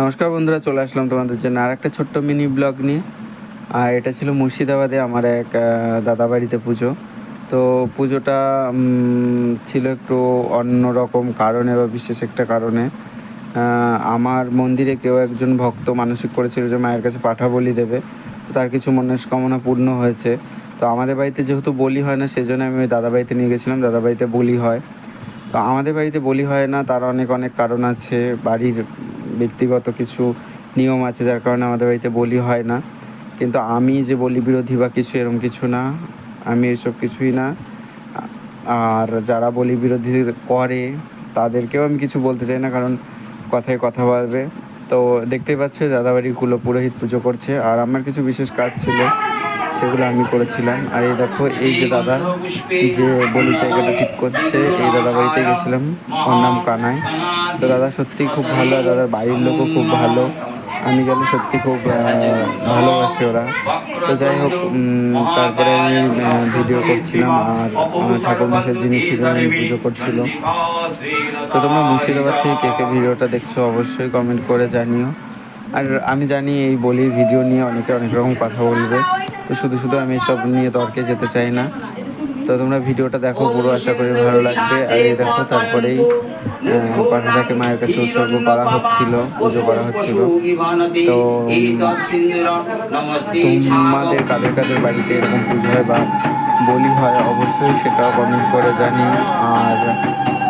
নমস্কার বন্ধুরা, চলে আসলাম তোমাদের জন্য আর একটা ছোট্ট মিনি ব্লগ নিয়ে। আর এটা ছিল মুর্শিদাবাদে আমার এক দাদা বাড়িতে পুজো। তো পুজোটা ছিল একটু অন্য রকম কারণে বা বিশেষ একটা কারণে। আমার মন্দিরে কেউ একজন ভক্ত মানসিক করেছিল যে মায়ের কাছে পাঠা বলি দেবে। তার কিছু মনস্কামনা পূর্ণ হয়েছে। তো আমাদের বাড়িতে যেহেতু বলি হয় না, সেজন্য আমি ওই দাদা বাড়িতে নিয়ে গেছিলাম। দাদা বাড়িতে বলি হয়। তো আমাদের বাড়িতে বলি হয় না, তার অনেক অনেক কারণ আছে। বাড়ির ব্যক্তিগত কিছু নিয়ম আছে যার কারণে আমাদের বাড়িতে বলি হয় না। কিন্তু আমি যে বলি বিরোধী বা কিছু এরকম কিছু না, আমি এসব কিছুই না। আর যারা বলি বিরোধী করে, তাদেরকেও আমি কিছু বলতে চাই না, কারণ কথায় কথা বলবে। তো দেখতেই পাচ্ছ, দাদাবাড়ির কুলো পুরোহিত পুজো করছে। আর আমার কিছু বিশেষ কাজ ছিল। সেগুলো আমি করেছিলাম। আর এই দেখো, এই যে দাদা, যে বলি জায়গাটা ঠিক করছে, এই দাদা বাড়িতে গেছিলাম, ওর নাম কানাই। তো দাদা সত্যি খুব ভালো দাদার বাড়ির লোকও খুব ভালো। আমি গেলে সত্যি খুব ভালোবাসে ওরা। তো যাই হোক তারপরে আমি ভিডিও করছিলাম, আর ঠাকুর মাসের যিনি ছিলেন পুজো করছিল। তো তোমরা মুর্শিদাবাদ থেকে কে কে ভিডিওটা দেখছ, অবশ্যই কমেন্ট করে জানিও। আর আমি জানি এই বলির ভিডিও নিয়ে অনেকে অনেক রকম কথা বলবে। তো শুধু শুধু আমি সব নিয়ে তর্কে যেতে চাই না। তো তোমরা ভিডিওটা দেখো, পুরো আশা করি ভালো লাগবে। আর এই দেখো, তারপরেই পাঠাটাকে মায়ের কাছে উৎসর্গ করা হচ্ছিল, পুজো করা হচ্ছিল। তো তোমাদের কাদের কাদের বাড়িতে এরকম পুজো হয় বা বলি হয়, অবশ্যই সেটাও কমেন্ট করে জানি। আর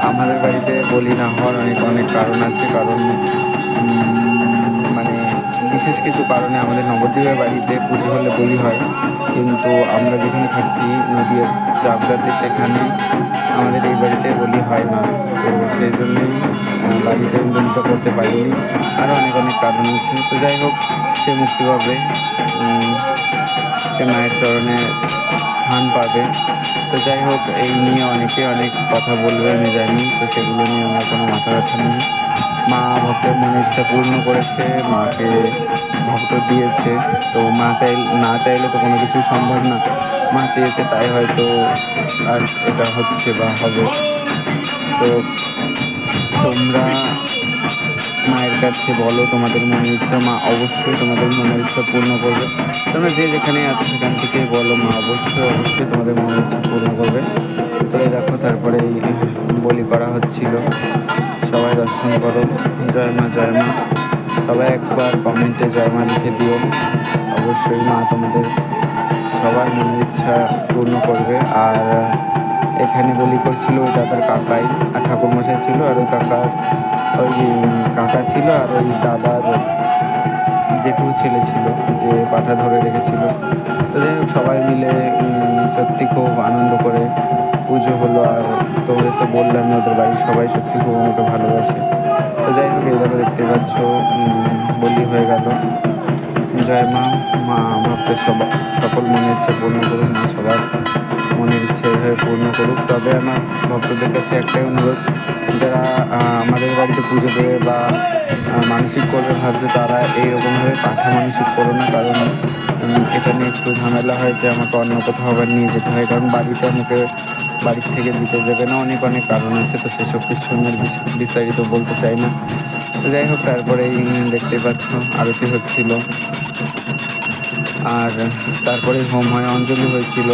আমাদের বাড়িতে বলি না হওয়ার অনেক অনেক কারণ আছে। কারণ বিশেষ কিছু কারণে আমাদের নবদ্বীপের বাড়িতে পুজো হলে বলি হয়। কিন্তু আমরা যেখানে থাকি, নদীর চাপড়াতে সেখানে আমাদের এই বাড়িতে বলি হয় না। তো সেই জন্যই বাড়িতে বলিটা করতে পারিনি। আরও অনেক অনেক কারণ আছে। তো যাই হোক, সে মুক্তি পাবে। সে মায়ের চরণে স্থান পাবে। তো যাই হোক, এই নিয়ে অনেকে অনেক কথা বলবে, আমি জানি। তো সেগুলো নিয়ে আমার কোনো মাথা ব্যথা নেই। মা ভক্তের মনে ইচ্ছা পূর্ণ করেছে, মাকে ভক্ত দিয়েছে। তো মা চাই না চাইলে তো কোনো কিছুই সম্ভব না। মা চেয়েছে তাই হয়তো আজ এটা হচ্ছে বা হবে। তো তোমরা মায়ের কাছে বলো তোমাদের মনের ইচ্ছা, মা অবশ্যই তোমাদের মনের ইচ্ছা পূর্ণ করবে। তোমরা যে যেখানে আছো সেখান থেকে বলো, মা অবশ্যই অবশ্যই তোমাদের মনের ইচ্ছা পূর্ণ করবে। তো এই দেখো, তারপরে বলি করা হচ্ছিল। সবাই দর্শন করো। জয় মা জয় মা। সবাই একবার কমেন্টে জয় মা লিখে দিও। অবশ্যই মা তোমাদের সবার মনের ইচ্ছা পূর্ণ করবে। আর এখানে বলি করছিল ওই দাদার কাকাই। আর ঠাকুরমশাই ছিল আর ওই কাকার, ওই কাকা ছিল আর ওই দাদার জেঠুর ছেলে ছিল যে পাঠা ধরে রেখেছিল। তো যাই হোক, সবাই মিলে সত্যি খুব আনন্দ করে পুজো হলো আর তোমাদের তো বললাম ওদের বাড়ির সবাই সত্যি খুব আমাকে ভালোবাসে। তো যাই হোক, এই দেখো দেখতে পাচ্ছ বলি হয়ে গেল। জয় মা মা ভক্তের সব, সকল মনের ইচ্ছা পূর্ণ করুক, মা সবার মনের ইচ্ছা এভাবে পূর্ণ করুক। তবে আমার ভক্তদের কাছে একটাই অনুরোধ, যারা আমাদের বাড়িতে পুজো দেবে বা মানসিক করবে ভাবছে, তারা এইরকমভাবে পাঠা মানসিক করো না, কারণ এটা নিয়ে একটু ঝামেলা হয় যে আমাকে অন্য কোথাও আবার নিয়ে যেতে হয়। কারণ বাড়িতে আমাকে বাড়ির থেকে দিতে দেবে না। অনেক অনেক কারণ আছে, তো সেসব কিছু বিস্তারিত বলতে চাই না। তো যাই হোক তারপরে দেখতে পাচ্ছ, আরতি হচ্ছিল। আর তারপরে হোম হয়, অঞ্জলি হয়েছিল।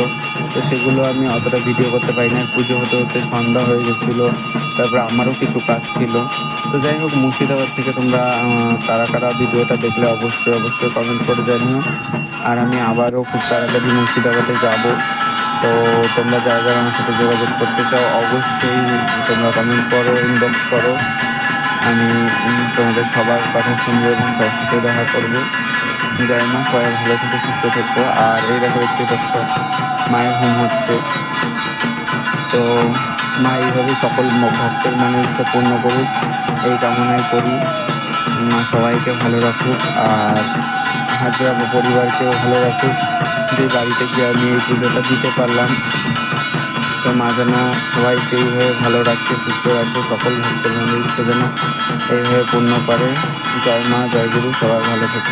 তো সেগুলো আমি অতটা ভিডিও করতে পারি না। পুজো হতে হতে সন্ধ্যা হয়ে গেছিল। তারপরে আমারও কিছু কাজ ছিল। তো যাই হোক, মুর্শিদাবাদ থেকে তোমরা কারা কারা ভিডিওটা দেখলে অবশ্যই অবশ্যই কমেন্ট করে জানিও। আর আমি আবারও খুব তাড়াতাড়ি মুর্শিদাবাদে যাব। তো তোমরা যারা যারা আমার সাথে যোগাযোগ করতে চাও, অবশ্যই তোমরা কমেন্ট করো ইনবক্স করো। আমি তোমাদের সবার কথা শুনব এবং সবার সাথে দেখা করব। যাই না সবাই ভালো থেকে, সুস্থ থেকো। আর এই দেখো দেখতে পাচ্ছ, মায়ের হোম হচ্ছে। তো মা এইভাবে সকল ভক্তের মনের ইচ্ছা পূর্ণ করুক, এই কামনায় করি। মা সবাইকে ভালো রাখুক আর হাজরা পরিবারকেও ভালো রাখুক। যে বাড়িতে গিয়ে আমি এই পুজোটা দিতে পারলাম, তো মা যেন সবাইকে এইভাবে ভালো রাখতে সুস্থ রাখতে সকল ভক্ত বন্ধু যেন এইভাবে পূর্ণ করে জয় মা, জয় গুরু, সবাই ভালো থাকে।